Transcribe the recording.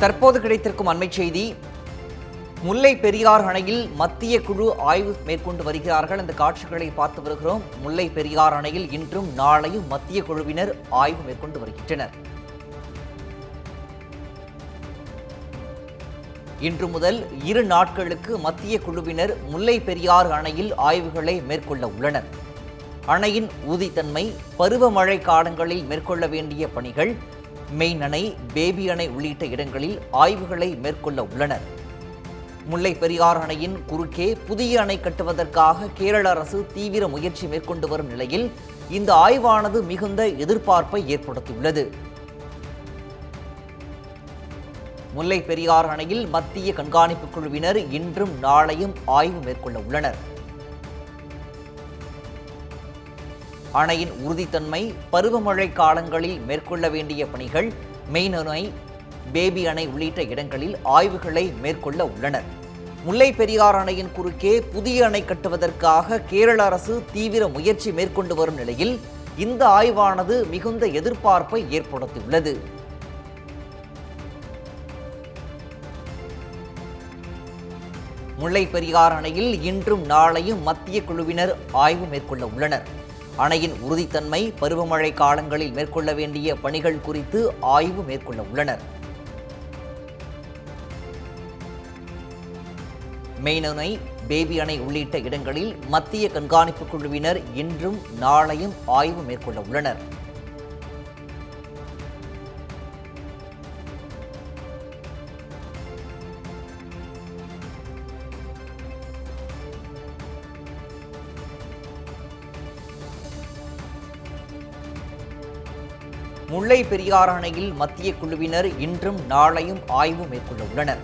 தற்போது கிடைத்திருக்கும் அண்மை செய்தி முல்லை பெரியார் அணையில் மத்திய குழு ஆய்வு மேற்கொண்டு வருகிறார்கள். இந்த காட்சிகளை பார்த்து வருகிறோம். முல்லை பெரியார் அணையில் இன்றும் நாளையும் மத்திய குழுவினர் ஆய்வு மேற்கொண்டு வருகின்றனர். இன்று முதல் இரு நாட்களுக்கு மத்திய குழுவினர் முல்லை பெரியார் அணையில் ஆய்வுகளை மேற்கொள்ள உள்ளனர். அணையின் ஊதித்தன்மை பருவமழை காலங்களில் மேற்கொள்ள வேண்டிய பணிகள் மெயின் அணை பேபி அணை உள்ளிட்ட இடங்களில் ஆய்வுகளை மேற்கொள்ள உள்ளனர். முல்லை பெரியார் அணையின் குறுக்கே புதிய அணை கட்டுவதற்காக கேரள அரசு தீவிர முயற்சி மேற்கொண்டு வரும் நிலையில் இந்த ஆய்வானது மிகுந்த எதிர்பார்ப்பை ஏற்படுத்தியுள்ளது. முல்லை பெரியார் அணையில் மத்திய கண்காணிப்பு குழுவினர் இன்றும் நாளையும் ஆய்வு மேற்கொள்ள உள்ளனர். அணையின் உறுதித்தன்மை பருவமழை காலங்களில் மேற்கொள்ள வேண்டிய பணிகள் மெயின் அணை பேபி அணை உள்ளிட்ட இடங்களில் ஆய்வுகளை மேற்கொள்ள உள்ளனர். முல்லை பெரியார் அணையின் குறுக்கே புதிய அணை கட்டுவதற்காக கேரள அரசு தீவிர முயற்சி மேற்கொண்டு வரும் நிலையில் இந்த ஆய்வானது மிகுந்த எதிர்பார்ப்பை ஏற்படுத்தியுள்ளது. முல்லை பெரியார் அணையில் இன்றும் நாளையும் மத்திய குழுவினர் ஆய்வு மேற்கொள்ள உள்ளனர். அணையின் உறுதித்தன்மை பருவமழை காலங்களில் மேற்கொள்ள வேண்டிய பணிகள் குறித்து ஆய்வு மேற்கொள்ள உள்ளனர். மெய்னனை பேபி அணை உள்ளிட்ட இடங்களில் மத்திய கண்காணிப்பு குழுவினர் இன்றும் நாளையும் ஆய்வு மேற்கொள்ள உள்ளனர். முல்லை பெரியார் அணையில் மத்திய குழுவினர் இன்றும் நாளையும் ஆய்வு மேற்கொள்ள உள்ளனர்.